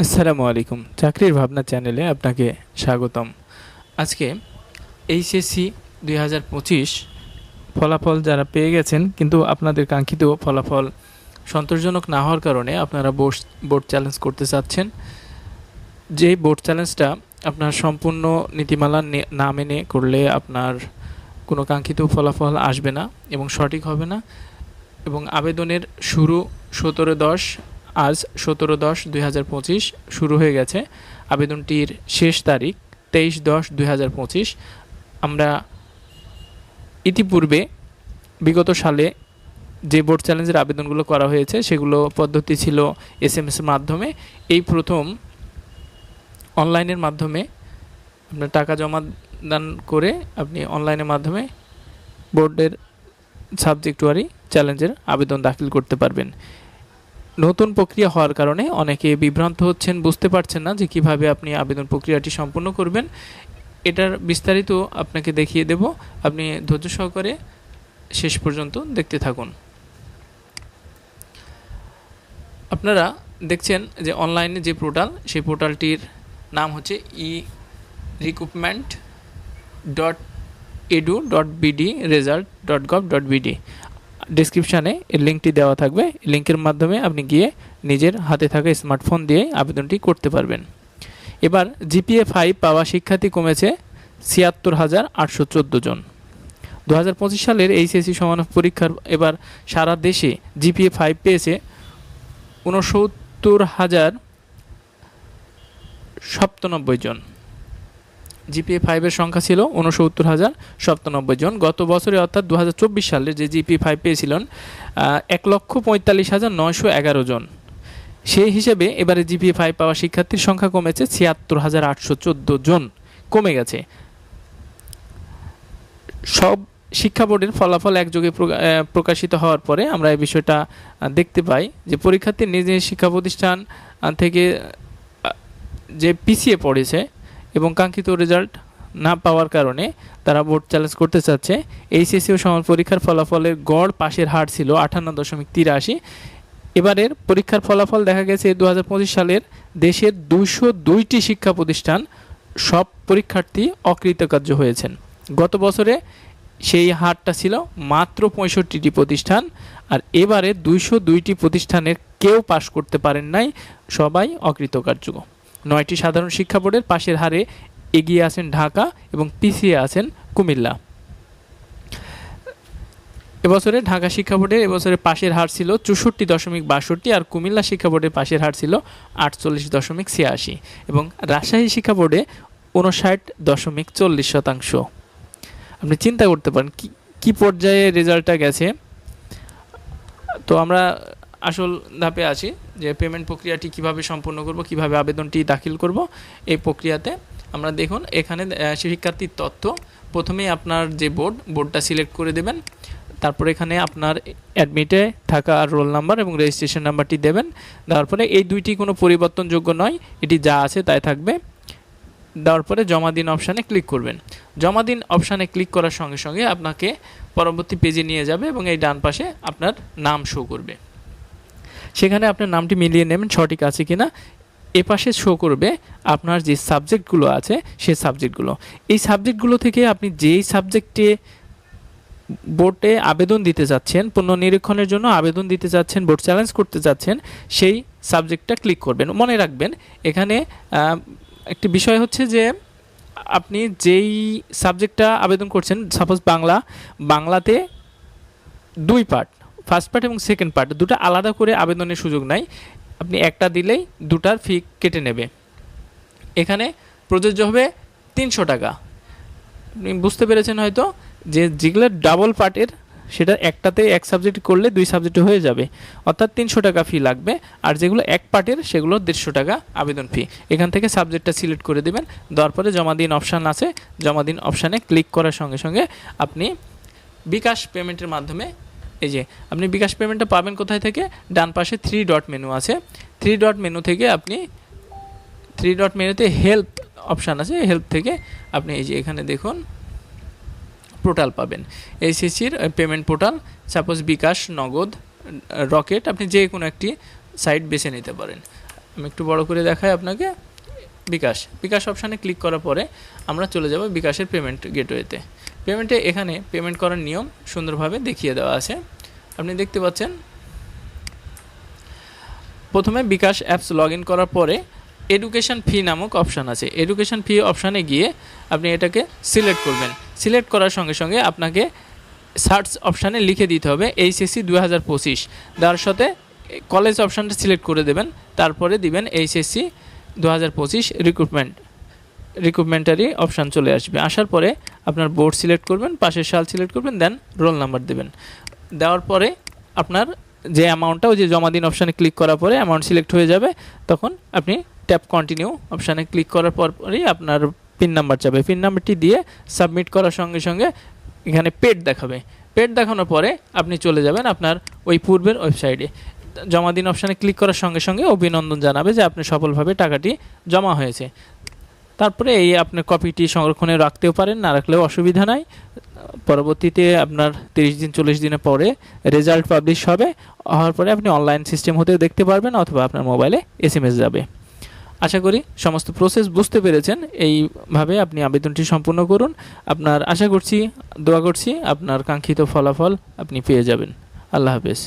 আসসালামু আলাইকুম। চাকরির ভাবনা চ্যানেলে আপনাকে স্বাগতম। আজকে এইচএসসি দুই হাজার পঁচিশ ফলাফল যারা পেয়ে গেছেন, কিন্তু আপনাদের কাঙ্ক্ষিত ফলাফল সন্তোষজনক না হওয়ার কারণে আপনারা বোর্ড বোর্ড চ্যালেঞ্জ করতে চাচ্ছেন। যে বোর্ড চ্যালেঞ্জটা আপনার সম্পূর্ণ নীতিমালা নে- মেনে করলে আপনার কোনো কাঙ্ক্ষিত ফলাফল আসবে না এবং সঠিক হবে না এবং আবেদনের শুরু সতেরো দশ আজ সতেরো দশ দুই হাজার পঁচিশ শুরু হয়ে গেছে। আবেদনটির শেষ তারিখ তেইশ দশ দুই হাজার পঁচিশ। আমরা ইতিপূর্বে বিগত সালে যে বোর্ড চ্যালেঞ্জের আবেদনগুলো করা হয়েছে, সেগুলো পদ্ধতি ছিল এস এম এসের মাধ্যমে। এই প্রথম অনলাইনের মাধ্যমে আপনার টাকা জমা দান করে আপনি অনলাইনের মাধ্যমে বোর্ডের সাবজেক্ট ওয়ারি চ্যালেঞ্জের আবেদন দাখিল করতে পারবেন। নতুন প্রক্রিয়া হওয়ার কারণে অনেকে বিভ্রান্ত হচ্ছেন, বুঝতে পারছেন না যে কীভাবে আপনি আবেদন প্রক্রিয়াটি সম্পূর্ণ করবেন। এটার বিস্তারিত আপনাকে দেখিয়ে দেব। আপনি ধৈর্য সহকারে শেষ পর্যন্ত দেখতে থাকুন। আপনারা দেখছেন যে অনলাইনে যে পোর্টাল, সেই পোর্টালটির নাম হচ্ছে e recruitment dot edu dot BD result dot gov dot BD ডিসক্রিপশানে এর লিঙ্কটি দেওয়া থাকবে। লিঙ্কের মাধ্যমে আপনি গিয়ে নিজের হাতে থাকা স্মার্টফোন দিয়ে আবেদনটি করতে পারবেন। এবার জিপিএ ফাইভ পাওয়া শিক্ষার্থী কমেছে ছিয়াত্তর হাজার আটশো চোদ্দ জন। দু হাজার পঁচিশ সালের এইচএসসি সমানক পরীক্ষার এবার সারা দেশে জিপিএ ফাইভ পেয়েছে ঊনসত্তর হাজার সপ্তানব্বই জন। জিপিএ ফাইভের সংখ্যা ছিল উনসত্তর হাজার সপ্তানব্বই জন। গত বছরে অর্থাৎ দু হাজার চব্বিশ সালে যে জিপি ফাইভ পেয়েছিলেন এক লক্ষ পঁয়তাল্লিশ হাজার নয়শো এগারো জন। সেই হিসেবে এবারে জিপিএ ফাইভ পাওয়া শিক্ষার্থীর সংখ্যা কমেছে ছিয়াত্তর হাজার আটশো চোদ্দ জন। কমে গেছে। সব শিক্ষা বোর্ডের ফলাফল একযোগে প্রকা- প্রকাশিত হওয়ার পরে আমরা এই বিষয়টা দেখতে পাই যে পরীক্ষার্থী নিজ নিজ শিক্ষা প্রতিষ্ঠান থেকে যে পিছিয়ে পড়েছে এবং কাঙ্ক্ষিত রেজাল্ট না পাওয়ার কারণে তারা বোর্ড চ্যালেঞ্জ করতে চাচ্ছে। এইচএসসি ও সমান পরীক্ষার ফলাফলের গড় পাশের হার ছিল আটান্ন দশমিক তিরাশি। এবারের পরীক্ষার ফলাফল দেখা গেছে দু হাজার পঁচিশ সালের দেশের দুশো দুইটি শিক্ষা প্রতিষ্ঠান সব পরীক্ষার্থী অকৃতকার্য হয়েছেন। গত বছরে সেই হারটা ছিল মাত্র পঁয়ষট্টিটি প্রতিষ্ঠান আর এবারে দুইশো দুইটি প্রতিষ্ঠানের কেউ পাশ করতে পারেন নাই। সবাই অকৃতকার্য। নয়টি সাধারণ শিক্ষা বোর্ডের পাশের হারে এগিয়ে আছেন ঢাকা এবং পিছিয়ে আছেন কুমিল্লা। এবছরে ঢাকা শিক্ষা বোর্ডের এবছরে পাশের হার ছিল চৌষট্টি দশমিক বাষট্টি আর কুমিল্লা শিক্ষা বোর্ডের পাশের হার ছিল আটচল্লিশ দশমিক ছিয়াশি এবং রাজশাহী শিক্ষা বোর্ডে উনষাট দশমিক চল্লিশ শতাংশ। আপনি চিন্তা করতে পারেন কি, কী পর্যায়ে রেজাল্টটা গেছে? তো আমরা আসল ধাপে আছি যে পেমেন্ট প্রক্রিয়াটি কীভাবে সম্পন্ন করব, কীভাবে আবেদনটি দাখিল করব, এই প্রক্রিয়াতে আমরা দেখুন এখানে শিক্ষার্থীর তথ্য। প্রথমেই আপনার যে বোর্ড বোর্ডটা সিলেক্ট করে দেবেন। তারপর এখানে আপনার অ্যাডমিটে থাকা রোল নাম্বার এবং রেজিস্ট্রেশন নাম্বারটি দেবেন। দেওয়ার পরে এই দুইটি কোনো পরিবর্তনযোগ্য নয়, এটি যা আছে তাই থাকবে। দেওয়ার পরে জমা দিন অপশানে ক্লিক করবেন। জমা দিন অপশানে ক্লিক করার সঙ্গে সঙ্গে আপনাকে পরবর্তী পেজে নিয়ে যাবে এবং এই ডান পাশে আপনার নাম শো করবে। সেখানে আপনার নামটি মিলিয়ে নেবেন সঠিক আছে কিনা। এ পাশে শো করবে আপনার যে সাবজেক্টগুলো আছে, সেই সাবজেক্টগুলো এই সাবজেক্টগুলো থেকে আপনি যেই সাবজেক্টে বোর্ডে আবেদন দিতে যাচ্ছেন পুনর্নিরীক্ষণের জন্য আবেদন দিতে যাচ্ছেন বোর্ড চ্যালেঞ্জ করতে যাচ্ছেন, সেই সাবজেক্টটা ক্লিক করবেন। মনে রাখবেন, এখানে একটি বিষয় হচ্ছে যে আপনি যেই সাবজেক্টটা আবেদন করছেন সাপোজ বাংলা, বাংলাতে দুই পার্ট ফার্স্ট পার্ট এবং সেকেন্ড পার্ট দুটো আলাদা করে আবেদনের সুযোগ নাই। আপনি একটা দিলেই দুটার ফি কেটে নেবে। এখানে প্রযোজ্য হবে তিনশো টাকা। আপনি বুঝতে পেরেছেন হয়তো যে যেগুলো ডাবল পার্টের সেটা একটাতে এক সাবজেক্ট করলে দুই সাবজেক্টে হয়ে যাবে। অর্থাৎ তিনশো টাকা ফি লাগবে। আর যেগুলো এক পার্টের সেগুলো দেড়শো টাকা আবেদন ফি এখান থেকে সাবজেক্টটা সিলেক্ট করে দেবেন। দেওয়ার পরে জমা দিন অপশান আছে। জমা দিন অপশানে ক্লিক করার সঙ্গে সঙ্গে আপনি বিকাশ পেমেন্টের মাধ্যমে এই যে, আপনি বিকাশ পেমেন্টটা পাবেন কোথায় থেকে? ডান পাশে থ্রি ডট মেনু আছে। থ্রি ডট মেনু থেকে আপনি থ্রি ডট মেনুতে হেল্প অপশান আছে। হেল্প থেকে আপনি এই যে এখানে দেখুন পোর্টাল পাবেন। এইচএসির payment portal suppose bKash, Nagad, Rocket, আপনি যে কোনো একটি সাইট বেছে নিতে পারেন। আমি একটু বড় করে দেখাই আপনাকে। বিকাশ বিকাশ অপশানে ক্লিক করার পরে আমরা চলে যাব বিকাশের পেমেন্ট গেটওয়েতে পেমেন্টে এখানে পেমেন্ট করার নিয়ম সুন্দরভাবে দেখিয়ে দেওয়া আছে। আপনি দেখতে পাচ্ছেন, প্রথমে বিকাশ অ্যাপস লগ ইন করার পরে এডুকেশন ফি নামক অপশান আছে। এডুকেশন ফি অপশানে গিয়ে আপনি এটাকে সিলেক্ট করবেন। সিলেক্ট করার সঙ্গে সঙ্গে আপনাকে সার্চ অপশানে লিখে দিতে হবে এইচএসসি দু হাজার পঁচিশ। তার সাথে কলেজ অপশানটা সিলেক্ট করে দেবেন, তারপরে দিবেন এইচএসসি দু হাজার পঁচিশ রিক্রুটমেন্ট রিক্রুটমেন্টারি অপশান চলে আসবে। আসার পরে আপনার বোর্ড সিলেক্ট করবেন, পাশের সাল সিলেক্ট করবেন দেন রোল নাম্বার দেবেন। দেওয়ার পরে আপনার যে অ্যামাউন্টটা ওই যে জমা দিন অপশানে ক্লিক করার পরে অ্যামাউন্ট সিলেক্ট হয়ে যাবে, তখন আপনি ট্যাপ কন্টিনিউ অপশানে ক্লিক করার পর পরই আপনার পিন নাম্বার যাবে। পিন নাম্বারটি দিয়ে সাবমিট করার সঙ্গে সঙ্গে এখানে পেড দেখাবে। পেড দেখানোর পরে আপনি চলে যাবেন আপনার ওই পূর্বের ওয়েবসাইটে জমা দিন অপশানে ক্লিক করার সঙ্গে সঙ্গে অভিনন্দন জানাবে যে আপনি সফলভাবে টাকাটি জমা হয়েছে। তারপরে এই আপনার কপিটি সংরক্ষণে রাখতেও পারেন, না রাখলেও অসুবিধা নাই। পরবর্তীতে আপনার তিরিশ দিন, চল্লিশ দিনের পরে রেজাল্ট পাবলিশ হবে। হওয়ার পরে আপনি অনলাইন সিস্টেম হতেও দেখতে পারবেন অথবা আপনার মোবাইলে এস যাবে। আশা করি সমস্ত প্রসেস বুঝতে পেরেছেন। এইভাবে আপনি আবেদনটি সম্পূর্ণ করুন। আপনার আশা করছি, দোয়া করছি, আপনার কাঙ্ক্ষিত ফলাফল আপনি পেয়ে যাবেন। আল্লাহ হাফেজ।